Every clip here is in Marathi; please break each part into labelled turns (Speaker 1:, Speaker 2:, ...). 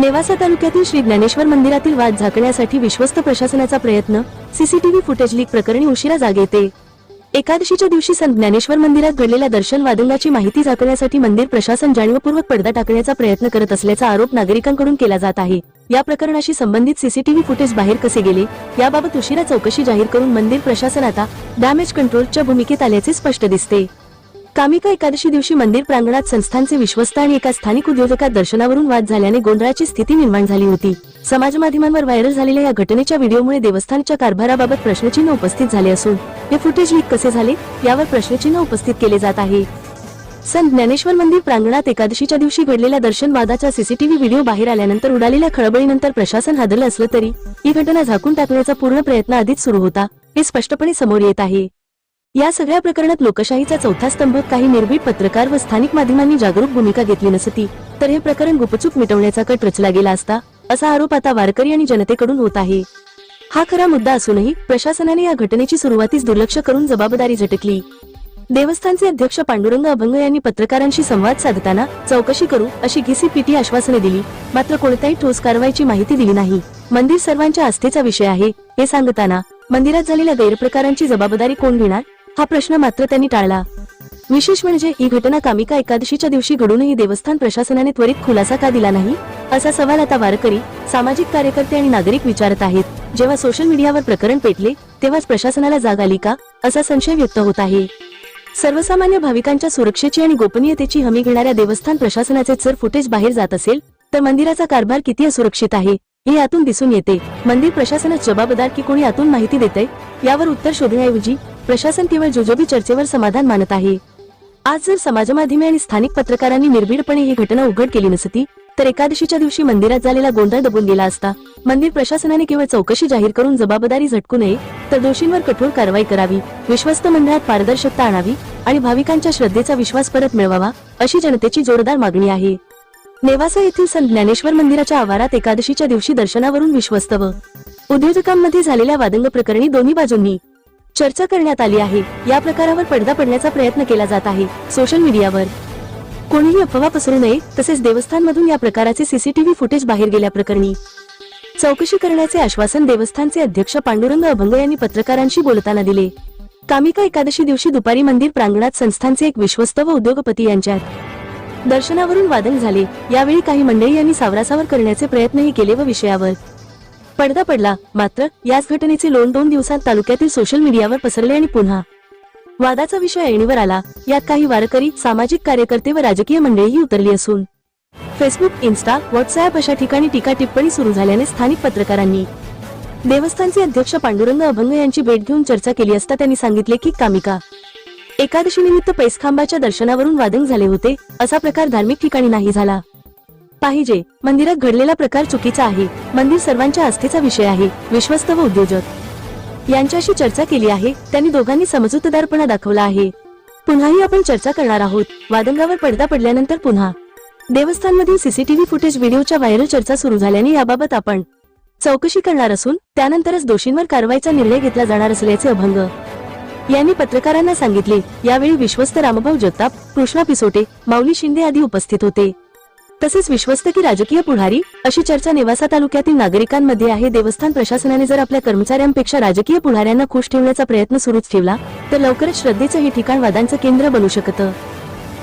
Speaker 1: नेवासा तालुक्यातील श्री ज्ञानेश्वर मंदिरातील वाद झाकण्यासाठी विश्वस्त प्रशासनाचा प्रयत्न सीसीटीव्ही फुटेज लीक प्रकरणी उशिरा जाग येते. एकादशीच्या दिवशी संत ज्ञानेश्वर मंदिरात घडलेल्या दर्शन वादंगाची माहिती झाकण्यासाठी मंदिर प्रशासन जाणीवपूर्वक पडदा टाकण्याचा प्रयत्न करत असल्याचा आरोप नागरिकांकडून केला जात आहे. या प्रकरणाशी संबंधित सीसीटीव्ही फुटेज बाहेर कसे गेले याबाबत उशिरा चौकशी जाहीर करून मंदिर प्रशासन आता डॅमेज कंट्रोलच्या भूमिकेत आल्याचे स्पष्ट दिसते. कामिका एकादशी दिवशी मंदिर प्रांगणात संस्थांचे विश्वस्त आणि एका स्थानिक उद्योजकात दर्शनावरून वाद झाल्याने गोंधळाची स्थिती निर्माण झाली होती. समाज माध्यमांवर व्हायरल झालेल्या या घटनेच्या व्हिडिओमुळे देवस्थानच्या कारभाराबाबत प्रश्नचिन्ह उपस्थित झाले असून हे फुटेज लीक कसे झाले यावर प्रश्नचिन्ह उपस्थित केले जात आहे. संत ज्ञानेश्वर मंदिर प्रांगणात एकादशीच्या दिवशी घडलेल्या दर्शन वादाचा सीसीटीव्ही व्हिडिओ बाहेर आल्यानंतर उडालेल्या खळबळीनंतर प्रशासन हादरलं असलं तरी ही घटना झाकून टाकण्याचा पूर्ण प्रयत्न आधीच सुरू होता हे स्पष्टपणे समोर येत आहे. या सगळ्या प्रकरणात लोकशाहीचा चौथा स्तंभ काही निर्भीड पत्रकार व स्थानिक माध्यमांनी जागरूक भूमिका घेतली नसती तर हे प्रकरण गुपचूप मिटवण्याचा कट रचला गेला असता असा आरोप आता वारकरी आणि जनतेकडून होत आहे. हा खरा मुद्दा असूनही प्रशासनाने या घटनेची सुरुवातीस दुर्लक्ष करून जबाबदारी झटकली. देवस्थानचे अध्यक्ष पांडुरंग अभंग यांनी पत्रकारांशी संवाद साधताना चौकशी करू अशी घिसी घिसीपिटी आश्वासने दिली मात्र कोणत्याही ठोस कारवाईची माहिती दिली नाही. मंदिर सर्वांच्या आस्थेचा विषय आहे हे सांगताना मंदिरात झालेल्या गैरप्रकारांची जबाबदारी कोण घेणार? हा प्रश्न मात्र त्यांनी टाळला. विशेष म्हणजे ही घटना कामिका एकादशीच्या दिवशी घडूनही देवस्थान प्रशासनाने त्वरित खुलासा का दिला नाही? असा सवाल आता वारकरी सामाजिक कार्यकर्ते आणि नागरिक विचारत आहेत. जेव्हा सोशल मीडियावर प्रकरण पेटले तेव्हाच प्रशासनाला जाग आली का? असा संशय व्यक्त होत आहे. सर्वसामान्य भाविकांच्या सुरक्षेची आणि गोपनीयतेची हमी घेणाऱ्या देवस्थान प्रशासनाचे जर फुटेज बाहेर जात असेल तर मंदिराचा कारभार किती असुरक्षित आहे? हे यातून दिसून येते. मंदिर प्रशासनात जबाबदार की कोणी यातून माहिती देते यावर उत्तर शोधण्याऐवजी प्रशासन केवळ जुजोबी चर्चेवर समाधान मानत आहे. आज जर समाजमाध्यमे आणि स्थानिक पत्रकारांनी निर्भीडपणे ही घटना उघड केली नसती तर एकादशीच्या दिवशी मंदिरात झालेला गोंधळ दबून गेला असता मंदिर प्रशासनाने केवळ चौकशी जाहीर करून जबाबदारी झटकू नये तर दोषींवर कठोर कारवाई करावी विश्वस्त मंडळात पारदर्शकता आणावी आणि भाविकांच्या श्रद्धेचा विश्वास परत मिळवावा अशी जनतेची जोरदार मागणी आहे. नेवासा येथील संत ज्ञानेश्वर मंदिराच्या आवारात एकादशीच्या दिवशी दर्शनावरून विश्वस्त व उद्योजकांमध्ये झालेल्या वादंग प्रकरणी दोन्ही बाजूंनी चर्चा करण्यात आली आहे. या प्रकारावर पडदा पडण्याचा प्रयत्न केला जात आहे. सोशल मीडियावर कोणीही अफवा पसरू नये तसेच देवस्थानमधून या प्रकाराचे सीसीटीव्ही फुटेज बाहेर गेल्या प्रकरणी चौकशी करण्याचे आश्वासन देवस्थानचे अध्यक्ष पांडुरंग अभंग यांनी पत्रकारांशी बोलताना दिले. कामिका एकादशी दिवशी दुपारी मंदिर प्रांगणात संस्थांचे एक विश्वस्त व उद्योगपती यांच्यात. दर्शनावरून वादन झाले. यावेळी काही मंडळी यांनी सावरासावर करण्याचे प्रयत्नही केले व विषयावर. पडदा पडला. मात्र याच घटनेचे लोन दोन दिवसात तालुक्यातील सोशल मीडियावर पसरले आणि पुन्हा. वादाचा विषय ऐणीवर आला. यात काही वारकरी सामाजिक कार्यकर्ते व राजकीय मंडळीही उतरली असून. फेसबुक इन्स्टा व्हॉट्सअप अशा ठिकाणी टीका टिप्पणी सुरू झाल्याने स्थानिक पत्रकारांनी देवस्थानचे अध्यक्ष पांडुरंग अभंग यांची भेट घेऊन चर्चा केली असता त्यांनी सांगितले की कामिका एकादशी निमित्त पैसखांबाच्या दर्शनावरून वादंग झाले होते. असा प्रकार धार्मिक ठिकाणी नाही झाला. पाहिजे. मंदिरात घडलेला प्रकार चुकीचा आहे. मंदिर सर्वांच्या आस्थेचा विषय आहे. विश्वस्त व उद्योजक. यांच्याशी चर्चा केली आहे. त्यांनी दोघांनी समजूतदारपणा दाखवला आहे. पुन्हाही आपण चर्चा करणार आहोत. वादंगावर पडदा पडल्यानंतर पुन्हा. देवस्थानमधील सीसीटीव्ही फुटेज व्हिडिओच्या व्हायरल चर्चा सुरू झाल्याने याबाबत आपण चौकशी करणार असून त्यानंतरच दोषींवर कारवाईचा निर्णय घेतला जाणार असल्याचे अभंग. यांनी पत्रकारांना सांगितले. यावेळी विश्वस्त रामभाऊ जगताप कृष्णा पिसोटे माऊली शिंदे आदी उपस्थित होते. तसेच विश्वस्त की राजकीय पुढारी अशी चर्चा नेवासा तालुक्यातील नागरिकांमध्ये आहे. देवस्थान प्रशासनाने जर आपल्या कर्मचाऱ्यांपेक्षा राजकीय पुढाऱ्यांना खुश ठेवण्याचा प्रयत्न सुरूच ठेवला तर लवकरच श्रद्धेचं हे ठिकाण वादांचं केंद्र बनू शकतं.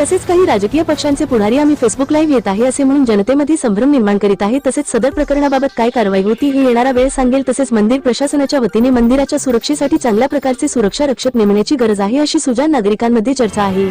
Speaker 1: तसेच काही राजकीय पक्षांचे पुढारी आम्ही फेसबुक लाईव्ह येत आहे असे म्हणून जनतेमध्ये संभ्रम निर्माण करीत आहे. तसेच सदर प्रकरणाबाबत काय कारवाई होती हे येणारा वेळ सांगेल. तसेच मंदिर प्रशासनाच्या वतीने मंदिराच्या सुरक्षेसाठी चांगल्या प्रकारचे सुरक्षा रक्षक नेमण्याची गरज आहे अशी सुजान नागरिकांमध्ये चर्चा आहे.